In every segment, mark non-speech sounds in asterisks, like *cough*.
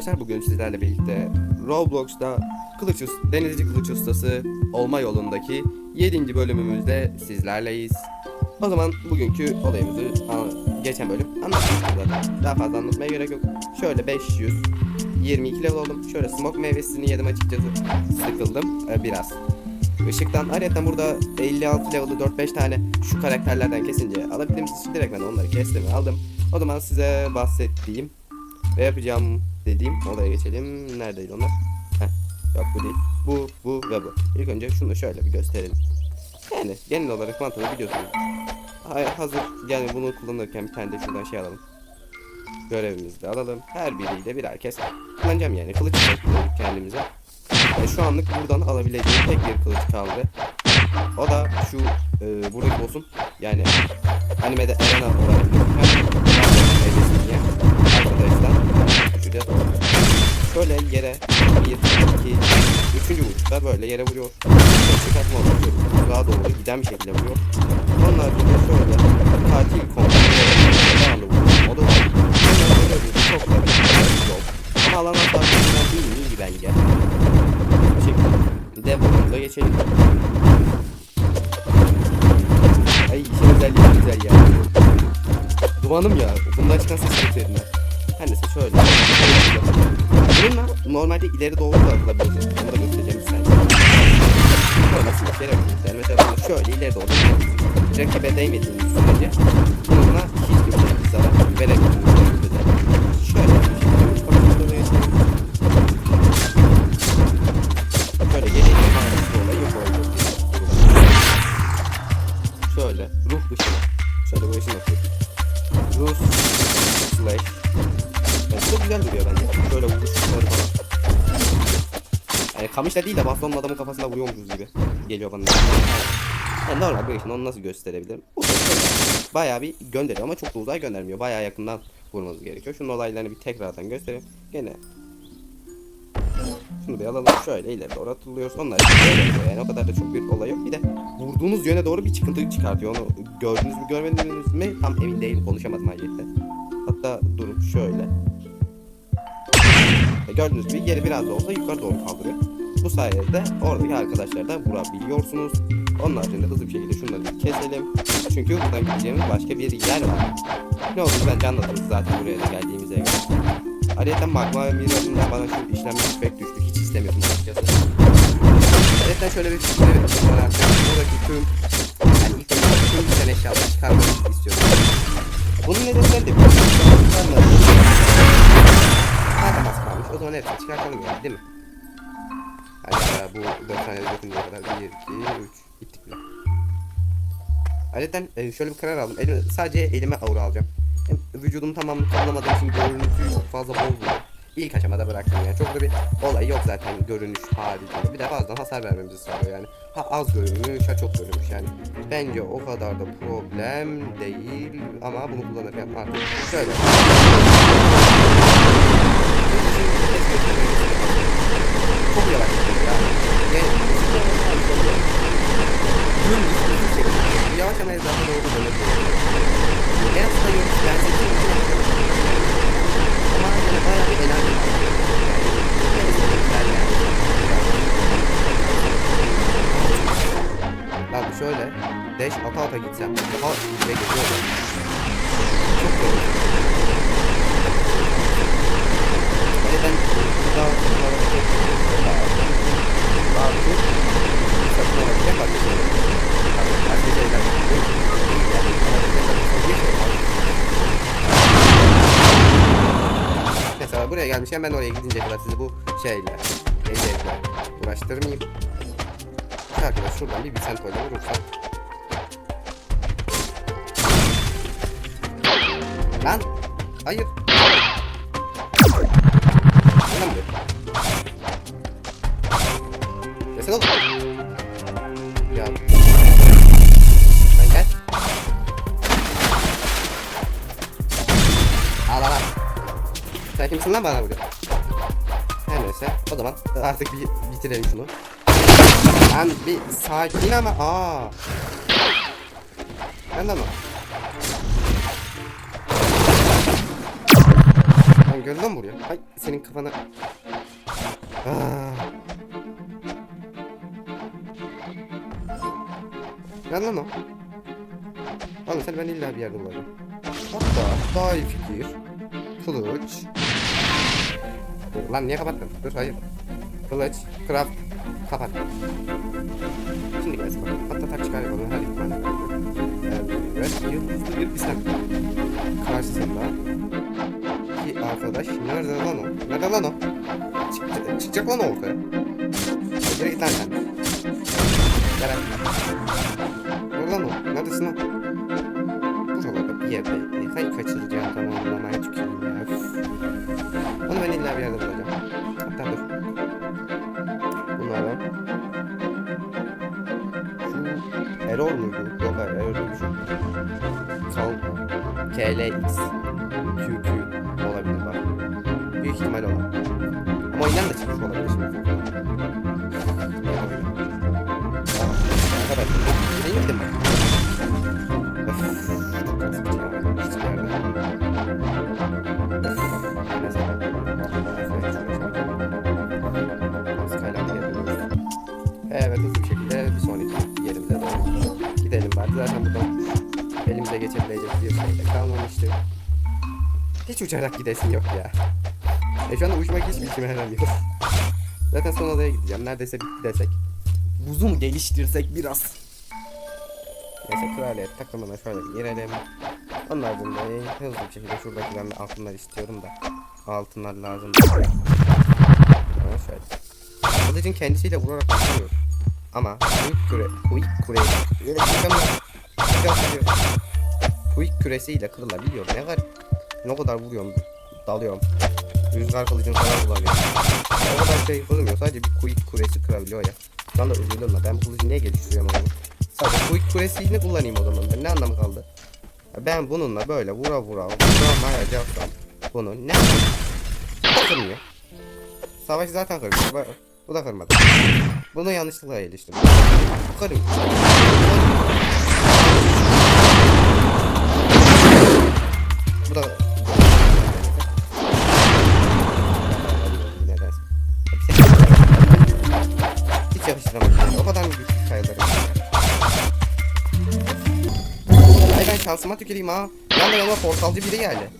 arkadaşlar bugün sizlerle birlikte Roblox'ta kılıç denizci kılıç ustası olma yolundaki 7. bölümümüzde sizlerleyiz. O zaman bugünkü olayımızı geçen bölüm anlatmıştık zaten. Daha fazla anlatmaya gerek yok. Şöyle 500 22 level oldum. Şöyle smoke meyvesini yedim açıkçası. Sıkıldım e, biraz. Işıktan ayrıca burada 56 level'ı 4-5 tane şu karakterlerden kesince alabildiğimiz için direkt ben onları kestim aldım. O zaman size bahsettiğim ve yapacağım dediğim olaya geçelim. Neredeydi onlar? Heh, yok bu değil. Bu, bu ve bu. İlk önce şunu şöyle bir gösterelim. Yani genel olarak mantığını biliyorsunuz. Hay- Hazır yani bunu kullanırken bir tane de şuradan şey alalım. Görevimizi de alalım. Her biriyle birer kez kullanacağım yani. Kılıç kendimize. Yani şu anlık buradan alabileceğim tek bir kılıç kaldı. O da şu e, buradaki olsun. Yani animede Arena olarak şöyle yere bir, iki, üçüncü vuruşta böyle yere vuruyor. Çıkartma olarak daha doğru giden bir şekilde vuruyor. Onun haricinde şöyle katil kontrolü vuruyor. O da var. Böyle bir çok da bir yol. Ama alan hasarlarından değil? İyi bence. Bu şekilde. Devolumuza geçelim. Ay işin özelliği güzel ya. Dumanım ya. Bundan çıkan ses çok ben. Her neyse şöyle. Normalde ileri doğru da atılabilir. Onu da göstereceğim size. Böyle şey yapıyoruz? Yani mesela şöyle ileri doğru atılabilir. Rakibe değmediğiniz sürece bununla hiçbir şey zarar veremiyorsunuz. Şöyle. Şöyle. Şöyle bir olayı yok oldu. Şöyle ruh ışını. Şöyle bu ışın atıyor. Ruh slash. Yani çok güzel duruyor bence. Şöyle vuruşları falan. Yani kamışla değil de bastonun adamın kafasına vuruyormuşuz gibi geliyor bana. Yani normal bir ışın onu nasıl gösterebilirim? Bayağı bir gönderiyor ama çok da uzay göndermiyor. Bayağı yakından vurmanız gerekiyor. Şunun olaylarını bir tekrardan göstereyim. Gene şunu bir alalım. Şöyle ileri doğru atılıyoruz. Onlar yani o kadar da çok bir olay yok. Bir de vurduğunuz yöne doğru bir çıkıntı çıkartıyor. Onu gördünüz mü görmediniz mi tam emin değilim. Konuşamadım ayrıca. Hatta durup şöyle. E, Gördüğünüz gibi yeri biraz da olsa yukarı doğru kaldırıyor. Bu sayede oradaki arkadaşlar da vurabiliyorsunuz. Onun haricinde hızlı bir şekilde şunları bir keselim. Çünkü buradan gideceğimiz başka bir yer var. Ne olduğunu bence anlatırız zaten buraya da geldiğimize göre. Ayrıca magma mirror'ından bana şu işlenmiş tüfek düştü. Hiç istemiyorum açıkçası. Ayrıca şöyle bir fikir artık. Buradaki tüm yani ilk önce tüm güzel eşyaları çıkarmak istiyorum. Bunun nedenleri de bir çıkarmadım. Zaman hepsini çıkartalım yani değil mi? Ya bu 4 tane dokunuyor kadar 1, 2, 3 gittik bile. Ayrıca e, şöyle bir karar aldım. Elime, sadece elime aura alacağım. Hem vücudumu tamamını kullanamadığım için görüntüyü çok fazla bozmuyor. İlk aşamada bıraktım yani. Çok da bir olay yok zaten görünüş haricinde. Bir de bazen hasar vermemizi sağlıyor yani. Ha az görünmüş ha çok görünmüş yani. Bence o kadar da problem değil ama bunu kullanırken artık şöyle. Gelmişken ben oraya gidince kadar sizi bu şeyle, ecevle uğraştırmayayım. Arkadaş şuradan bir Vicent koyla vurursam. Lan! Hayır! Lan bu. Desene oğlum. Kimsin lan bana vuruyor? Her neyse o zaman artık bir bitirelim şunu. Lan bir sakin ama aa. Ben de mi? Lan lan buraya. Ay senin kafana. Aa. Gel lan o. Oğlum sen ben illa bir yerde bulacağım. Hatta daha iyi fikir. Kılıç. Lan niye kapattın? Dur hayır. Kılıç, craft, kapat. Şimdi gelsin bakalım. Hatta tak çıkar yapalım. Hadi bir tane. Evet, yıldızlı bir piston. Karşısında iki arkadaş. Nerede lan o? Nerede lan o? Çık, çıkacak lan o ortaya. Hadi git lan sen. Gel. Nerede lan o? Neredesin lan? Buralarda bir yerde. Hay kaçıracağım Podcast. Hiç uçarak gidesin yok ya. E şu anda uçmak hiçbir işime yaramıyor. Zaten son odaya gideceğim. Neredeyse bitti desek. Buzu mu geliştirsek biraz? Neyse kraliyet takımına şöyle bir girelim. Onun ardından hızlı bir şekilde şuradakilerin altınlar istiyorum da. Altınlar lazım. Ama şöyle. Kılıcın kendisiyle vurarak atamıyorum. Ama quick küre, quick küre, öyle çıkamıyorum. Çıkamıyorum. Quick küresiyle kırılabiliyor. Ne kadar, ne kadar vuruyorum, dalıyorum. Rüzgar kılıcını falan kullanıyorum. O kadar şey kırılmıyor. Sadece bir quick küresi kırabiliyor ya. Şu anda üzüldüm ben. Ben kılıcı niye geliştiriyorum onu? Sadece quick küresiyle kullanayım o zaman. Ne anlamı kaldı? Ben bununla böyle vura vura vuramayacağım. Bunu ne? Kırmıyor. Savaşı zaten kırmıyor. Bu- da kırmadı. Bunu yanlışlıkla geliştirdim. Bu kırmıyor. Bu da şansıma tüküreyim ha. Yanında yanıma portalcı biri geldi.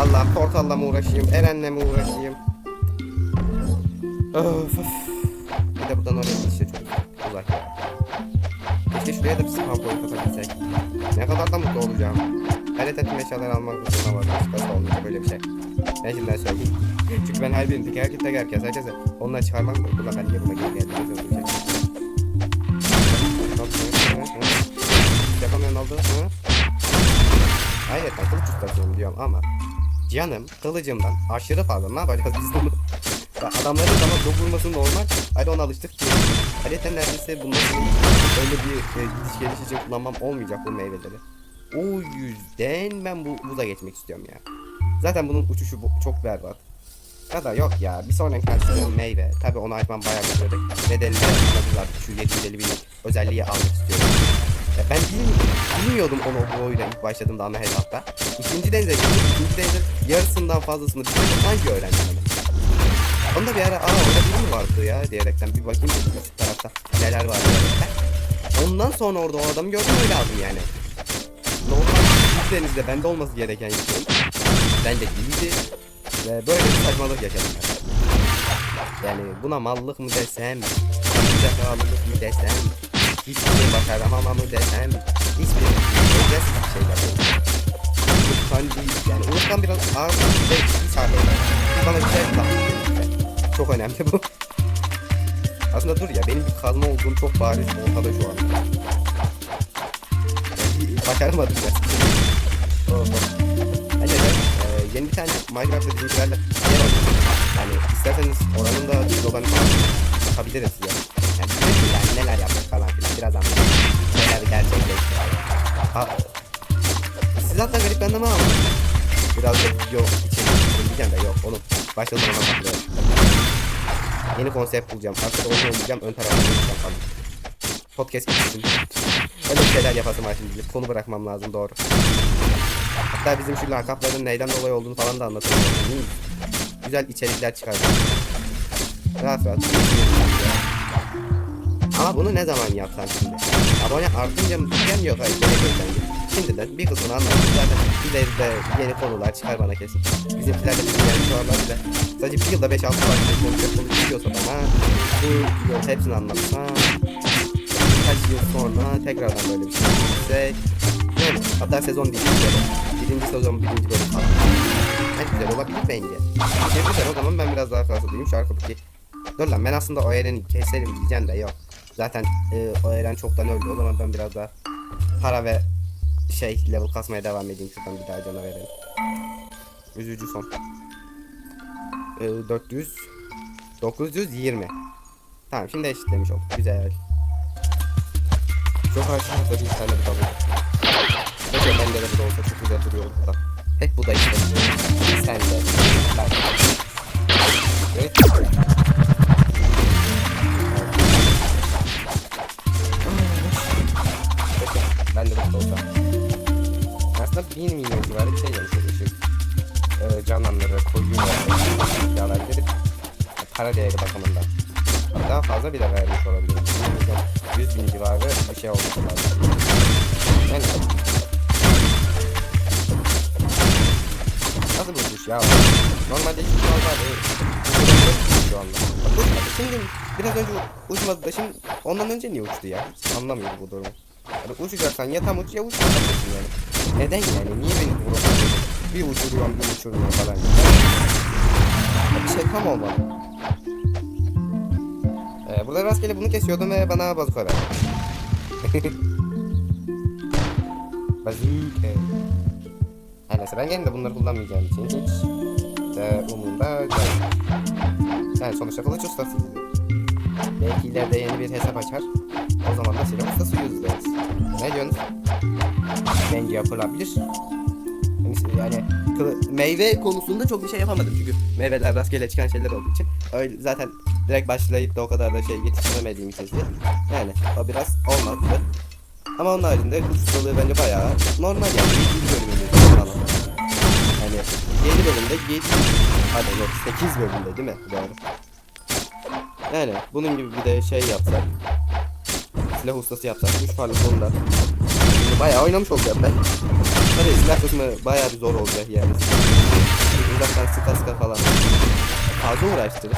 Allah portalla mı uğraşayım, Eren'le mi uğraşayım? Öf öf. Bir de buradan oraya gidişte çok uzak. Keşke şuraya da bir spam point atabilsek. Ne kadar da mutlu olacağım. Her etetim eşyalar almak zorunda var. Başkası olmayacak böyle bir şey. Ben şimdiden söyleyeyim. Çünkü ben her birindeki herkes tek herkes herkese onunla çıkarmak mı? Buna ben niye buna geri geldim? Oldu. Hı? Hayır ben kılıç ustasıyım diyorum ama Canım kılıcımdan aşırı fazla ne yapacağız biz bunu? Adamların bana blok vurması normal. Hadi ona alıştık ki. Hadi neredeyse sonra öyle bir e, gidiş kullanmam olmayacak bu meyveleri. O yüzden ben bu buza geçmek istiyorum ya. Zaten bunun uçuşu bu, çok berbat. Ya da yok ya bir sonraki karşısında meyve. Tabi onu açmam bayağı bir süre. Nedenini anladılar. Şu 750 bin özelliği almak istiyorum. Ya ben bilmiyordum, bilmiyordum onu bu oyuna ilk başladığımda ana hesapta. İkinci denize gittim. İkinci denizin yarısından fazlasını bir tek hangi öğrendim ben. Onda bir ara aa orada biri mi vardı ya diyerekten bir bakayım şu tarafta neler var diyerekten. Ondan sonra orada o adamı gördüm öyle aldım yani. Normal ilk denizde bende olması gereken şey. Bende değildi. Ve böyle bir saçmalık yaşadım ben. Yani buna mallık mı desem, zekalılık mı desem, hiçbir şey başaramama mı desem, hiçbir özel şeyler oldu. Unutkan değil, yani unutkan biraz ağır ve bir sardı. Bana güzel bir tatlı. Çok önemli bu. Aslında dur ya benim bir kazma olduğum çok bariz ortada şu an. Başaramadım ben. Oh, oh. Hadi evet, e, yeni bir tane Minecraft'ta bizimkilerle yer. Yani isterseniz oranın da vloglarını falan yapabiliriz ya. Yani, yani neler filan biraz anlatayım. Neler gerçekleşti. Ha, siz hatta garip anlama ama biraz da video için diyeceğim de yok onu başka zaman saklıyorum. Yeni konsept bulacağım. Arkada oyun oynayacağım. Ön tarafta oynayacağım falan. podcast gitsin. Öyle şeyler yapasım var şimdi. Konu bırakmam lazım doğru. Hatta bizim şu lakapların neyden dolayı olduğunu falan da mi? Güzel içerikler çıkardım. Rahat rahat. Ama bunu ne zaman yapsam şimdi? Abone artınca mı yok hayır. Şimdiden bir kısmını anlattım zaten ileride yeni konular çıkar bana kesin. Bizimkiler de yani sorular bile. Sadece bir yılda 5-6 farklı konuşacak konu çıkıyorsa bana bu yıl hepsini anlatsam birkaç yıl sonra tekrardan böyle bir şey yapsak yani hatta sezon değil birinci sezon birinci bölüm falan. En güzel olabilir bence. Ne güzel o zaman ben biraz daha fazla duyayım şu arkadaki Dur lan ben aslında o Eren'i keserim diyeceğim de yok. Zaten e, o Eren çoktan öldü. O zaman ben biraz daha para ve şey level kasmaya devam edeyim. Şuradan bir daha cana verelim. Üzücü son. E, 400 920 Tamam şimdi eşitlemiş olduk. Güzel. Çok aşağıda bir tane bir tabu. Peki bende de bu da olsa çok güzel duruyor burada. Hep bu da işte. Sen de. Ben. Evet. Aslında 1 milyon civarı şey yaklaşık. Ee, canlanları, koyun ve eşyalar gelip para değeri bakımından. Daha fazla bile vermiş olabilir. 1 milyon, 100 bin civarı bir şey olması lazım. Yani Nasıl bulmuş ya? Normalde hiç fazla değil. Şu anda. Bak uçmadı. Şimdi biraz önce uçmadı da şimdi ondan önce niye uçtu ya? Anlamıyorum bu durumu. Yani uçacaksan ya tam uç ya uçmayacaksın yani. Neden yani? Niye beni vuruyorsun? Bir uçuruyorum bir uçurmuyorum falan. Ya bir şey tam olmalı. Ee, burada rastgele bunu kesiyordum ve bana bazuka verdi. *laughs* Bazuka. Her neyse ben gene de bunları kullanmayacağım için hiç de umurumda değil. Yani sonuçta kılıç ustasıyız. Belki ileride yeni bir hesap açar. O zaman da silah ustası yüzdeyiz. Ne diyorsunuz? Bence yapılabilir. Yani- meyve konusunda çok bir şey yapamadım çünkü meyveler rastgele çıkan şeyler olduğu için. Öyle zaten direkt başlayıp da o kadar da şey yetiştiremediğim için yani o biraz olmadı. Ama onun haricinde ustalığı bence bayağı normal yani. Bir bölümümüzde falan. Yani 7 bölümde 7 Hadi yok 8 bölümde değil mi? Doğru. Yani bunun gibi bir de şey yapsak Silah ustası yapsak 3 farklı konuda Şimdi bayağı oynamış olacağım ben. Tabii silah kısmı bayağı bir zor olacak yani. Uzaktan sıka sıka falan. Fazla uğraştırır.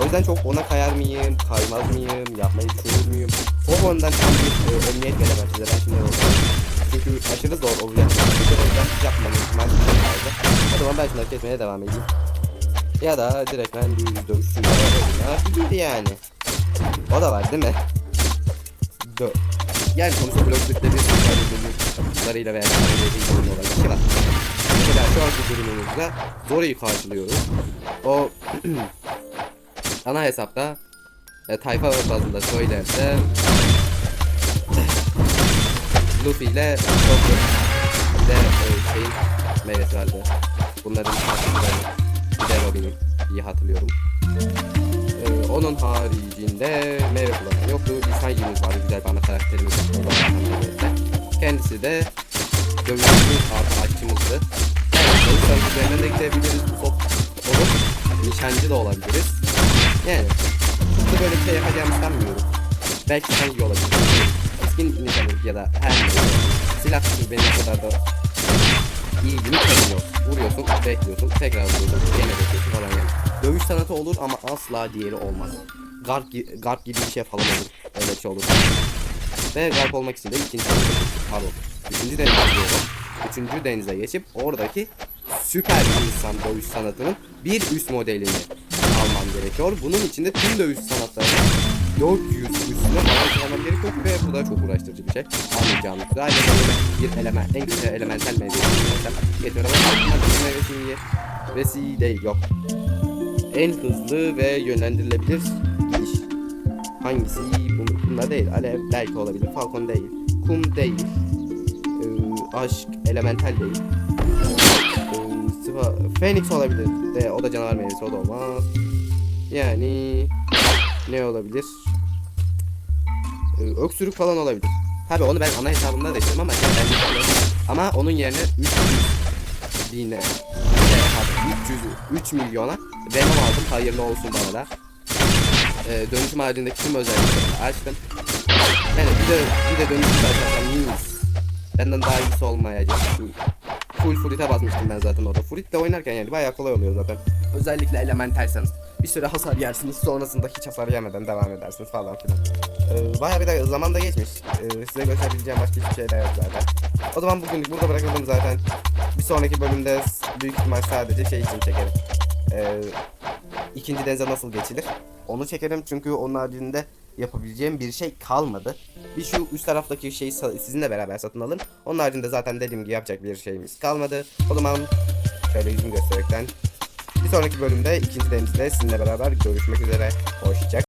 O yüzden çok ona kayar mıyım, kaymaz mıyım, yapmayı düşünür müyüm? O konudan tam bir e, emniyet veremem size ben şimdi Çünkü aşırı zor olacak. O yüzden yapmam ihtimali çok fazla. O zaman ben şunları kesmeye devam edeyim. Ya da direkt ben bir dövüşçüyle oynayabilir yani. O da var değil mi? Dö yani sonuçta blok bir dövüşçülarıyla veya kaybediği oyun olarak iki var. Mesela şu anki durumumuzda Zori'yi karşılıyoruz. O *clears throat* ana hesapta e, tayfa bazında söylerse *clears throat* Luffy ile bir de e, şeyin meyvesi vardı. Bunların karşılıkları bir de Robin'i iyi hatırlıyorum. Onun haricinde meyve kullanan yoktu. Bir saygımız vardı güzel bir ana karakterimiz meyvede. Kendisi de dövüşçümüz artı aşçımızdı. Dövüşler üzerine de gidebiliriz. Top olup nişancı da olabiliriz. Yani burada böyle bir şey yapacağımı sanmıyorum. Belki hangi olabilir. Keskin nişancı ya da her neyse. Silah kısmı benim kadar da ilgimi çekmiyor. Vuruyorsun, bekliyorsun, tekrar vuruyorsun, yine bekliyorsun falan yani. Dövüş sanatı olur ama asla diğeri olmaz. Garp, gi- garp gibi bir şey falan olur. Öyle şey olur. Ve garp olmak için de ikinci pardon. Üçüncü denize geçiyorum. Üçüncü denize geçip oradaki süper insan dövüş sanatının bir üst modelini almam gerekiyor. Bunun için de tüm dövüş sanatlarını 400 üstüne falan kullanmam gerekiyor ve bu da çok uğraştırıcı bir şey. Anlayacağınız üzere bir element, en güzel elementel meyvesi getiriyorum. Ama meyvesini ye. Vesi değil yok. En hızlı ve yönlendirilebilir gidiş. Hangisi? Bu- Bunlar değil. Alev belki olabilir. Falcon değil. Kum değil. Ee, aşk elemental değil. Ee, sıva, Phoenix olabilir. De, o da canavar meyvesi o da olmaz. Yani ne olabilir? e, öksürük falan olabilir. Tabi onu ben ana hesabımda da ama. Ama onun yerine 300 bine şey, pardon, 300 3 milyona Venom aldım. Hayırlı olsun bana da. E, dönüşüm haricindeki tüm özellikleri açtım. Yani bir de bir de dönüşüm açarsam mis. Benden daha iyisi olmayacak. Full Furit'e basmıştım ben zaten orada. Furit'le oynarken yani bayağı kolay oluyor zaten. Özellikle elementalsanız. Bir süre hasar yersiniz sonrasında hiç hasar yemeden devam edersiniz falan filan. Ee, bayağı bir de zaman da geçmiş. Ee, size gösterebileceğim başka hiçbir şey de yok zaten. O zaman bugünlük burada bırakalım zaten. Bir sonraki bölümde büyük ihtimal sadece şey için çekerim. Ee, ikinci denize nasıl geçilir? Onu çekerim çünkü onun haricinde yapabileceğim bir şey kalmadı. Bir şu üst taraftaki şeyi sizinle beraber satın alın. Onun haricinde zaten dediğim gibi yapacak bir şeyimiz kalmadı. O zaman şöyle yüzümü gösterekten bir sonraki bölümde ikinci denizde sizinle beraber görüşmek üzere. Hoşça